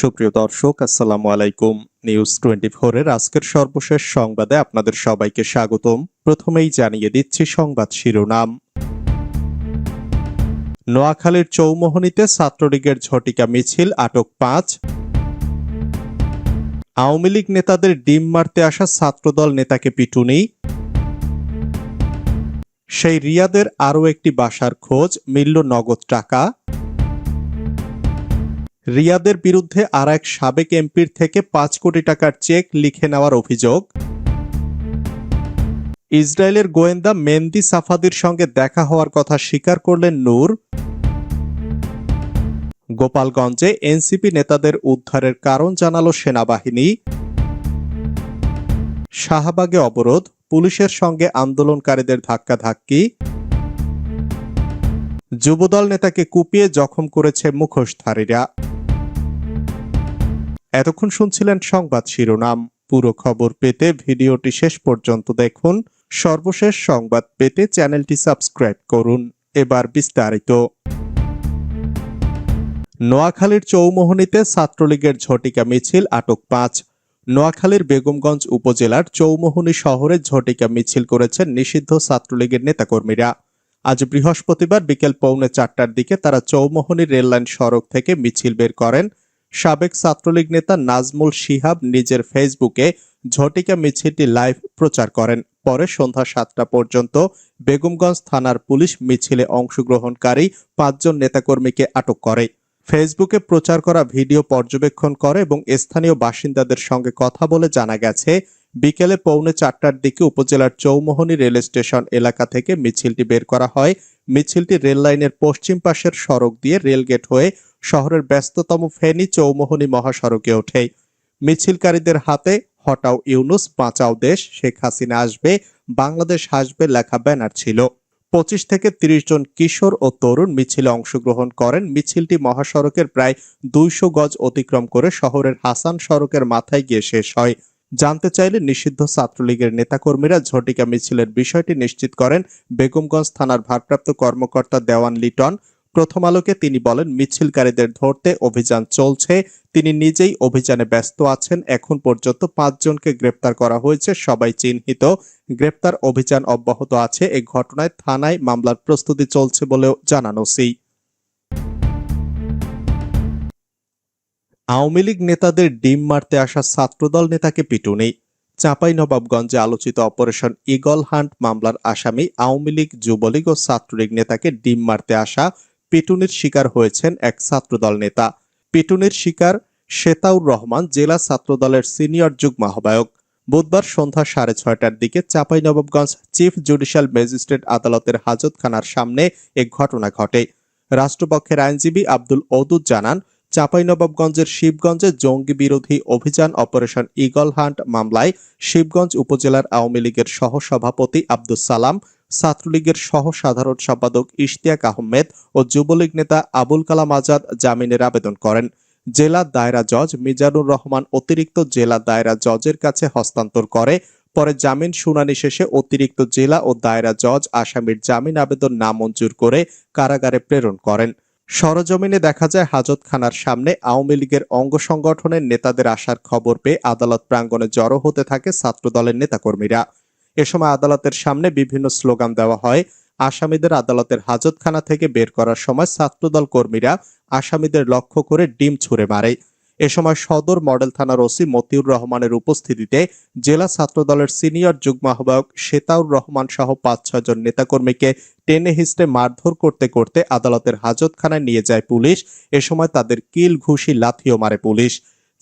সুপ্রিয় দর্শক, আসসালামু আলাইকুম। নিউজ টোয়েন্টি এর আজকের সর্বশেষ সংবাদে আপনাদের সবাইকে স্বাগতম। প্রথমেই জানিয়ে দিচ্ছি সংবাদ শিরোনাম। নোয়াখালীর চৌমোহনীতে ছাত্রলীগের ঝটিকা মিছিল, আটক পাঁচ। আওয়ামী লীগ নেতাদের ডিম মারতে আসা ছাত্রদল নেতাকে পিটুনি। সেই রিয়াদের আরও একটি বাসার খোঁজ, মিলল নগদ টাকা। রিয়াদের বিরুদ্ধে আর এক সাবেক এমপির থেকে পাঁচ কোটি টাকার চেক লিখে নেওয়ার অভিযোগ। ইসরায়েলের গোয়েন্দা মেন্দি সাফাদির সঙ্গে দেখা হওয়ার কথা স্বীকার করলেন নূর। গোপালগঞ্জে এনসিপি নেতাদের উদ্ধারের কারণ জানালো সেনাবাহিনী। শাহবাগে অবরোধ, পুলিশের সঙ্গে আন্দোলনকারীদের ধাক্কাধাক্কি। যুবদল নেতাকে কুপিয়ে জখম করেছে মুখোশধারীরা। এতক্ষণ শুনছিলেন সংবাদ শিরোনাম। পুরো খবর পেতে ভিডিওটি শেষ পর্যন্ত দেখুন। সর্বশেষ সংবাদ পেতে চ্যানেলটি সাবস্ক্রাইব করুন। এবার বিস্তারিত। নোয়াখালীর চৌমোহনীতে ছাত্রলীগের ঝটিকা মিছিল আটক পাঁচ। নোয়াখালীর বেগমগঞ্জ উপজেলার চৌমোহনী শহরে ঝটিকা মিছিল করেছেন নিষিদ্ধ ছাত্রলীগের নেতাকর্মীরা। আজ বৃহস্পতিবার বিকেল পৌনে চারটার দিকে তারা চৌমোহনী রেললাইন সড়ক থেকে মিছিল বের করেন। সাবেক ছাত্রলীগ নেতা নাজমুল শিহাব নিজের ফেসবুকে ঝটিকা মিছিলটি লাইভ প্রচার করেন। পরে সন্ধ্যা সাতটা পর্যন্ত বেগমগঞ্জ থানার পুলিশ মিছিলে অংশগ্রহণকারী পাঁচজন নেতাকর্মীকে আটক করে। ফেসবুকে প্রচার করা ভিডিও পর্যবেক্ষণ করে এবং স্থানীয় বাসিন্দাদের সঙ্গে কথা বলে জানা গেছে, বিকেলে পৌনে চারটার দিকে উপজেলার চৌমোহনী রেল স্টেশন এলাকা থেকে মিছিলটি বের করা হয়। মিছিলটি রেল লাইনের পশ্চিম পাশের সড়ক দিয়ে রেলগেট হয়ে শহরের ব্যস্ততম ফেনী চৌমোহনী মহাসড়কে ওঠে। মিছিলকারীদের হাতে হটাও ইউনুস, বাঁচাও দেশ, শেখ হাসিনা আসবে, বাংলাদেশ আসবে লেখা ব্যানার ছিল। পঁচিশ থেকে তিরিশ জন কিশোর ও তরুণ মিছিলে অংশগ্রহণ করেন। মিছিলটি মহাসড়কের প্রায় দুইশো গজ অতিক্রম করে শহরের হাসান সড়কের মাথায় গিয়ে শেষ হয়। জানতে চাইলে নিষিদ্ধ ছাত্রলীগের নেতাকর্মীরা ঝটিকা মিছিলের বিষয়টি নিশ্চিত করেন। বেগমগঞ্জ থানার ভারপ্রাপ্ত কর্মকর্তা দেওয়ান লিটন প্রথম আলোকে তিনি বলেন, মিছিলকারীদের ধরতে অভিযান চলছে, তিনি নিজেই অভিযানে ব্যস্ত আছেন, এখন পর্যন্ত পাঁচজনকে গ্রেপ্তার করা হয়েছে, সবাই চিহ্নিত। গ্রেপ্তার অভিযান অব্যাহত আছে এই ঘটনায় থানায় মামলার প্রস্তুতি চলছে বলেও জানানো সি আওয়ামী লীগ নেতাদের ডিম মারতে আসা ছাত্রদল নেতাকে পিটুনি। চাঁপাইনবাবগঞ্জে আলোচিত অপারেশন ইগল হান্ট মামলার আসামি আওয়ামী লীগ যুবলীগ ও ছাত্রলীগ নেতাকে ডিম মারতে আসা পিটুনির শিকার হয়েছেন এক ছাত্রদল নেতা। পিটুনির শিকার শেতাউর রহমান জেলা ছাত্রদলের সিনিয়র যুগ্ম আহ্বায়ক। বুধবার সন্ধ্যা সাড়ে ছয়টার দিকে চাঁপাইনবাবগঞ্জ চিফ জুডিশিয়াল ম্যাজিস্ট্রেট আদালতের হাজতখানার সামনে এ ঘটনা ঘটে। রাষ্ট্রপক্ষের আইনজীবী আব্দুল ওদুদ জানান, চাঁপাইনবাবগঞ্জের শিবগঞ্জে জঙ্গি বিরোধী অভিযান অপারেশন ইগল হান্ট মামলায় শিবগঞ্জ উপজেলার আওয়ামী লীগের সহসভাপতি আব্দুস সালাম ছাত্রলীগের সহ সাধারণ সম্পাদক ইশতিয়াক আহমেদ ও যুবলীগ নেতা আবুল কালাম আজাদ জামিনের আবেদন করেন। জেলা দায়রা জজ মিজানুর রহমান অতিরিক্ত জেলা দায়রা জজের কাছে হস্তান্তর করে, পরে জামিন শুনানি শেষে অতিরিক্ত জেলা ও দায়রা জজ আসামির জামিন আবেদন নামঞ্জুর করে কারাগারে প্রেরণ করেন। সরজমিনে দেখা যায়, হাজতখানার সামনে আওয়ামী লীগের অঙ্গ সংগঠনের নেতাদের আসার খবর পেয়ে আদালত প্রাঙ্গণে জড়ো হতে থাকে ছাত্রদলের নেতাকর্মীরা। এ সময় আদালতের সামনে বিভিন্ন স্লোগান দেওয়া হয়। আসামিদের আদালতের হাজতখানা থেকে বের করার সময় ছাত্রদল কর্মীরা আসামিদের লক্ষ্য করে ডিম ছুঁড়ে মারে। এ সময় সদর মডেল থানার ওসি মতিউর রহমানের উপস্থিতিতে জেলা ছাত্রদলের সিনিয়র যুগ্ম আহ্বায়ক শেতাউর রহমান সহ পাঁচ ছয়জন নেতাকর্মীকে টেনে হিস্টে মারধর করতে করতে আদালতের হাজতখানায় নিয়ে যায় পুলিশ। এ সময় তাদের কিল ঘুষি লাথিও মারে পুলিশ।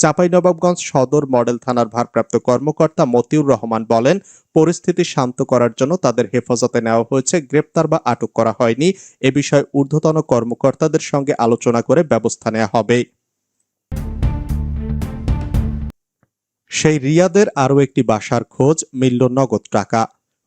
চাঁপাইনবাবগঞ্জ সদর মডেল থানার ভারপ্রাপ্ত কর্মকর্তা মতিউর রহমান বলেন, পরিস্থিতি শান্ত করার জন্য তাদের হেফাজতে নেওয়া হয়েছে, গ্রেপ্তার বা আটক করা হয়নি। এ বিষয়ে ঊর্ধ্বতন কর্মকর্তাদের সঙ্গে আলোচনা করে ব্যবস্থা নেওয়া হবে। সেই রিয়াদের আরও একটি বাসার খোঁজ, মিলল নগদ টাকা।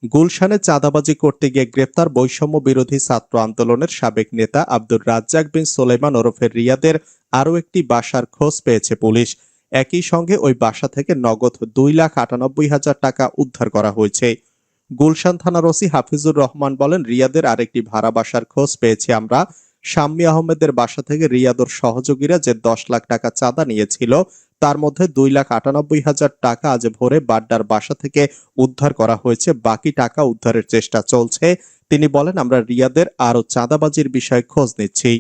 গুলশানে চাঁদাবাজি করতে গিয়ে গ্রেপ্তার বৈষম্য বিরোধী ছাত্র আন্দোলনের সাবেক নেতা আব্দুর রাজ্জাক বিন সোলেমান ওরফের রিয়াদের আরও একটি বাসার খোঁজ পেয়েছে পুলিশ। একই সঙ্গে ওই বাসা থেকে নগদ দুই লাখ আটানব্বই হাজার টাকা উদ্ধার করা হয়েছে। গুলশান থানার ওসি হাফিজুর রহমান বলেন, রিয়াদের আরেকটি ভাড়া বাসার খোঁজ পেয়েছি আমরা। শাম্মী আহমেদের বাসা থেকে রিয়াদর সহযোগীরা যে দশ লাখ টাকা চাঁদা নিয়েছিল তার মধ্যে দুই লাখ আটানব্বই হাজার টাকা আজ ভোরে বাড্ডার বাসা থেকে উদ্ধার করা হয়েছে। বাকি টাকা উদ্ধারের চেষ্টা চলছে। তিনি বলেন, আমরা রিয়াদের আরও চাঁদাবাজির বিষয়ে খোঁজ নিচ্ছি।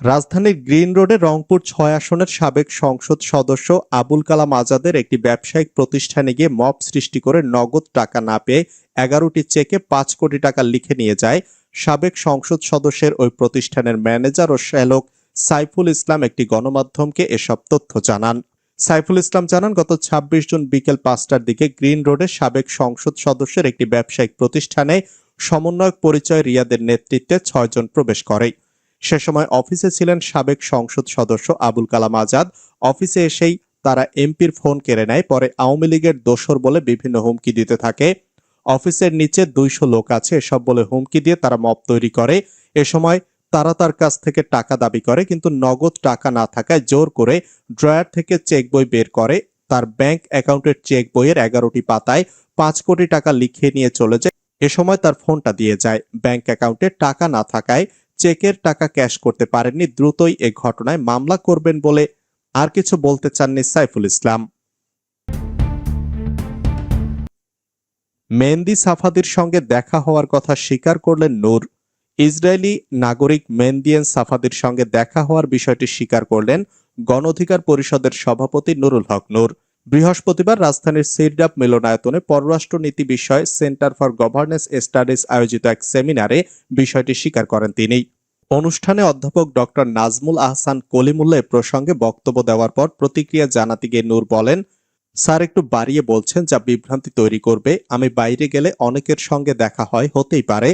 রাজধানীর গ্রিন রোডে রংপুর ছয় আসনের সাবেক সংসদ সদস্য আবুল কালাম আজাদের একটি ব্যবসায়িক প্রতিষ্ঠানে গিয়ে মব সৃষ্টি করে নগদ টাকা না পেয়ে এগারোটি চেকে পাঁচ কোটি টাকা লিখে নিয়ে যায়। সাবেক সংসদ সদস্যের ওই প্রতিষ্ঠানের ম্যানেজার ও শ্যালক সাইফুল ইসলাম একটি গণমাধ্যমকে এসব তথ্য জানান। সাইফুল ইসলাম জানান, গত ২৬ জুন বিকেল পাঁচটার দিকে গ্রিন রোডে সাবেক সংসদ সদস্যের একটি ব্যবসায়িক প্রতিষ্ঠানে সমন্বয়ক পরিচয় রিয়াদের নেতৃত্বে ছয়জন প্রবেশ করে। সে সময় অফিসে ছিলেন সাবেক সংসদ সদস্য আবুল কালাম আজাদ। অফিসে এসেই তারা এমপির ফোন কেড়ে নেয়, পরে আওয়ামী লীগের দোসর বলে বিভিন্ন হুমকি দিতে থাকে। অফিসের নিচে দুইশো লোক আছে, এসব বলে হুমকি দিয়ে তারা মপ তৈরি করে। এ সময় তারা তার কাছ থেকে টাকা দাবি করে, কিন্তু নগদ টাকা না থাকায় জোর করে ড্রয়ার থেকে চেক বই বের করে। তার ব্যাংক অ্যাকাউন্টের চেক বইয়ের এগারোটি পাতায় পাঁচ কোটি টাকা লিখে নিয়ে চলে যায়। এ সময় তার ফোনটা দিয়ে যায়। ব্যাংক অ্যাকাউন্টে টাকা না থাকায় চেকের টাকা ক্যাশ করতে পারেননি। দ্রুতই এ ঘটনায় মামলা করবেন বলে আর কিছু বলতে চাননি সাইফুল ইসলাম। মেহেন্দি সাফাদির সঙ্গে দেখা হওয়ার কথা স্বীকার করলেন নূর। ইসরায়েলি নাগরিক মেন্দিয়েন সাফাদের সঙ্গে দেখা হওয়ার বিষয়টি স্বীকার করলেন গণ অধিকার পরিষদের সভাপতি নুরুল হক নূর। বৃহস্পতিবার রাজধানীর সিরডাপ মিলনায়তনে পররাষ্ট্র নীতি বিষয়ে সেন্টার ফর গভর্নেন্স স্টাডিজ আয়োজিত এক সেমিনারে বিষয়টি স্বীকার করেন তিনি। অনুষ্ঠানে অধ্যাপক ডক্টর নাজমুল আহসান কলিমুল্লা প্রসঙ্গে বক্তব্য দেওয়ার পর প্রতিক্রিয়া জানাতে গিয়ে নূর বলেন, স্যার, একটু বাড়িয়ে বলছেন যা বিভ্রান্তি তৈরি করবে। আমি বাইরে গেলে অনেকের সঙ্গে দেখা হয়, হতেই পারে।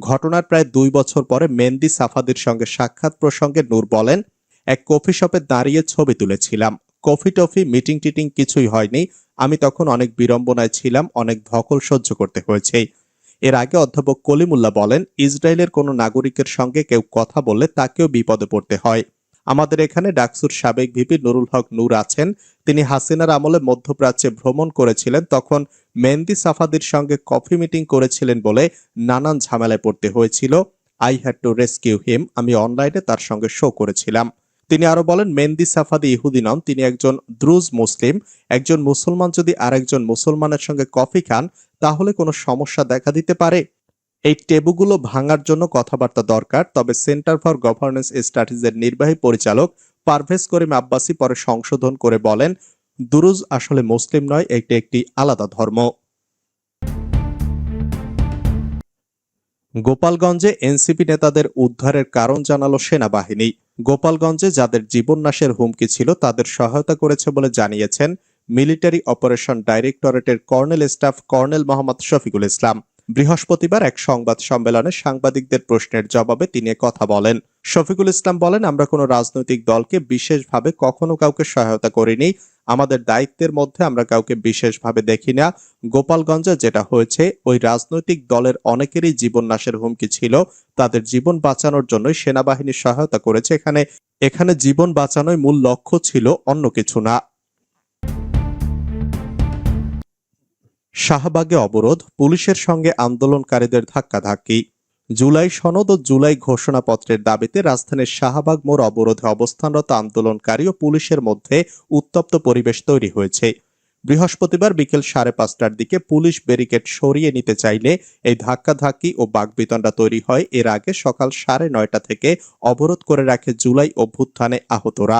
ঘটনার প্রায় দুই বছর পরে মেন্দি সাফাদির সঙ্গে সাক্ষাৎ প্রসঙ্গে নূর বলেন, এক কফি শপে দাঁড়িয়ে ছবি তুলেছিলাম। কফি টফি, মিটিং টিটিং কিছুই হয়নি। আমি তখন অনেক বিড়ম্বনায় ছিলাম, অনেক ধকল সহ্য করতে হয়েছে। এর আগে অধ্যাপক কলিমুল্লাহ বলেন, ইসরায়েলের কোনো নাগরিকের সঙ্গে কেউ কথা বললে তাকেও বিপদে পড়তে হয়। আমাদের এখানে ডাকসুর সাবেক ভিপি নুরুল হক নূর আছেন। তিনি হাসিনার আমলে মধ্যপ্রাচ্যে ভ্রমণ করেছিলেন। তখন মেহেন্দি সাফাদির সঙ্গে কফি মিটিং করেছিলেন বলে নানান ঝামেলায় পড়তে হয়েছিল। I had to rescue him, আমি অনলাইনে তার সঙ্গে শো করেছিলাম। তিনি আরও বলেন, মেহেন্দি সাফাদি ইহুদি নন, তিনি একজন দ্রুজ মুসলিম। একজন মুসলমান যদি আরেকজন মুসলমানের সঙ্গে কফি খান, তাহলে কোনো সমস্যা দেখা দিতে পারে। এই টেবুগুলো ভাঙার জন্য কথাবার্তা দরকার, তবে সেন্টার ফর গভর্নেন্স স্ট্র্যাটেজির নির্বাহী পরিচালক পারভেজ করিম আব্বাসি পরে সংশোধন করে বলেন, দুরুজ আসলে মুসলিম নয়, এটি একটি আলাদা ধর্ম। গোপালগঞ্জে এনসিপি নেতাদের উদ্ধারের কারণ জানালো সেনাবাহিনী। গোপালগঞ্জে যাদের জীবননাশের হুমকি ছিল, তাদের সহায়তা করেছে বলে জানিয়েছেন military operation ডাইরেক্টরেটের colonel staff colonel Mohammad Shafiqul Islam. বৃহস্পতিবার এক সংবাদ সম্মেলনে সাংবাদিকদের প্রশ্নের জবাবে তিনি কথা বলেন। শফিকুল ইসলাম বলেন, আমরা কোনো রাজনৈতিক দলকে বিশেষভাবে কখনো কাউকে সহায়তা করিনি। আমাদের দায়িত্বের মধ্যে আমরা কাউকে বিশেষভাবে দেখি না গোপালগঞ্জে যেটা হয়েছে, ওই রাজনৈতিক দলের অনেকেরই জীবন নাশের হুমকি ছিল। তাদের জীবন বাঁচানোর জন্যই সেনাবাহিনী সহায়তা করেছে। এখানে এখানে জীবন বাঁচানোই মূল লক্ষ্য ছিল, অন্য কিছু না। শাহবাগে অবরোধ, পুলিশের সঙ্গে আন্দোলনকারীদের ধাক্কাধাক্কি। জুলাই সনদ ও জুলাই ঘোষণাপত্রের দাবিতে রাজধানীর শাহবাগ মোড় অবরোধে অবস্থানরত আন্দোলনকারী ও পুলিশের মধ্যে উত্তপ্ত পরিবেশ তৈরি হয়েছে। বৃহস্পতিবার বিকেল সাড়ে পাঁচটার দিকে পুলিশ ব্যারিকেড সরিয়ে নিতে চাইলে এই ধাক্কাধাক্কি ও বাগবিতণ্ডা তৈরি হয়। এর আগে সকাল সাড়ে নয়টা থেকে অবরোধ করে রাখে জুলাই অভ্যুত্থানে আহতরা।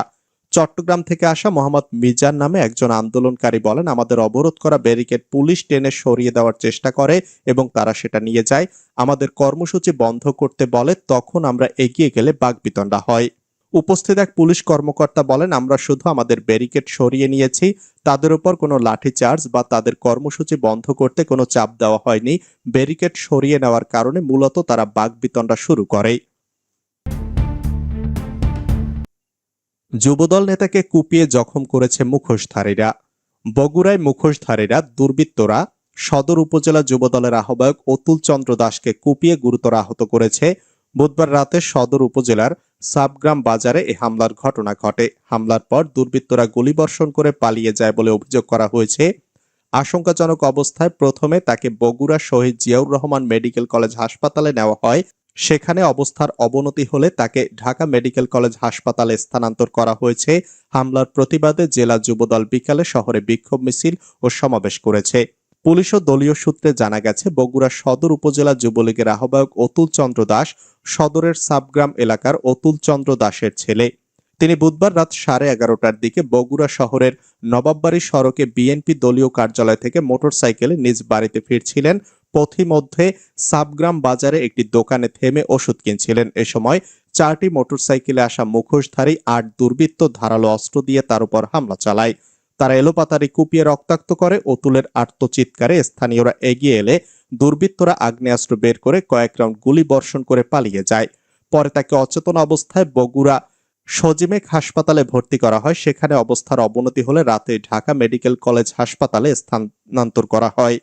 চট্টগ্রাম থেকে আসা মোহাম্মদ মিজান নামে একজন আন্দোলনকারী বলেন, আমাদের অবরোধ করা ব্যারিকেড পুলিশ টেনে সরিয়ে দেওয়ার চেষ্টা করে এবং তারা সেটা নিয়ে যায়। আমাদের কর্মসূচি বন্ধ করতে বলে, তখন আমরা এগিয়ে গেলে বাগবিতণ্ডা হয়। উপস্থিত এক পুলিশ কর্মকর্তা বলেন, আমরা শুধু আমাদের ব্যারিকেড সরিয়ে নিয়েছি। তাদের উপর কোনো লাঠিচার্জ বা তাদের কর্মসূচি বন্ধ করতে কোনো চাপ দেওয়া হয়নি। ব্যারিকেড সরিয়ে নেওয়ার কারণে মূলত তারা বাগবিতণ্ডা শুরু করে। যুবদল নেতাকে কুপিয়ে জখম করেছে মুখোশধারীরা। বগুড়ায় মুখোশধারীরা দুর্বৃত্তরা সদর উপজেলা যুবদলের আহ্বায়ক অতুল চন্দ্র দাসকে কুপিয়ে গুরুতর আহত করেছে। বুধবার রাতে সদর উপজেলার সাবগ্রাম বাজারে এ হামলার ঘটনা ঘটে। হামলার পর দুর্বৃত্তরা গুলিবর্ষণ করে পালিয়ে যায় বলে অভিযোগ করা হয়েছে। আশঙ্কাজনক অবস্থায় প্রথমে তাকে বগুড়া শহীদ জিয়াউর রহমান মেডিকেল কলেজ হাসপাতালে নেওয়া হয়। সেখানে অবস্থার অবনতি হলে তাকে ঢাকা মেডিকেল কলেজ হাসপাতালে স্থানান্তর করা হয়েছে। হামলার প্রতিবাদে জেলা যুবদল বিকালে শহরে বিক্ষোভ মিছিল ও সমাবেশ করেছে। পুলিশ ও দলীয় সূত্রে জানা গেছে, বগুড়া সদর উপজেলা যুবলীগের আহ্বায়ক অতুল চন্দ্র দাস সদরের সাবগ্রাম এলাকার অতুল চন্দ্র দাসের ছেলে। তিনি বুধবার রাত সাড়ে এগারোটার দিকে বগুড়া শহরের নবাববাড়ি সড়কে বিএনপি দলীয় কার্যালয় থেকে মোটরসাইকেলে নিজ বাড়িতে ফিরছিলেন। পথিমধ্যে সাবগ্রাম বাজারে একটি দোকানে থেমে ওষুধ কিনছিলেন। এ সময় চারটি মোটরসাইকেলে আসা মুখোশধারী আট দুর্বৃত্ত ধারালো অস্ত্র দিয়ে তার উপর হামলা চালায়। তারা এলোপাতারি কুপিয়ে রক্তাক্ত করে অতুলের আর্তচিৎকারে স্থানীয়রা এগিয়ে এলে দুর্বৃত্তরা আগ্নেয়াস্ত্র বের করে কয়েক রাউন্ড গুলি বর্ষণ করে পালিয়ে যায়। পরে তাকে অচেতন অবস্থায় বগুড়া সজিমেক হাসপাতালে ভর্তি করা হয়। সেখানে অবস্থার অবনতি হলে রাতে ঢাকা মেডিকেল কলেজ হাসপাতালে স্থানান্তর করা হয়।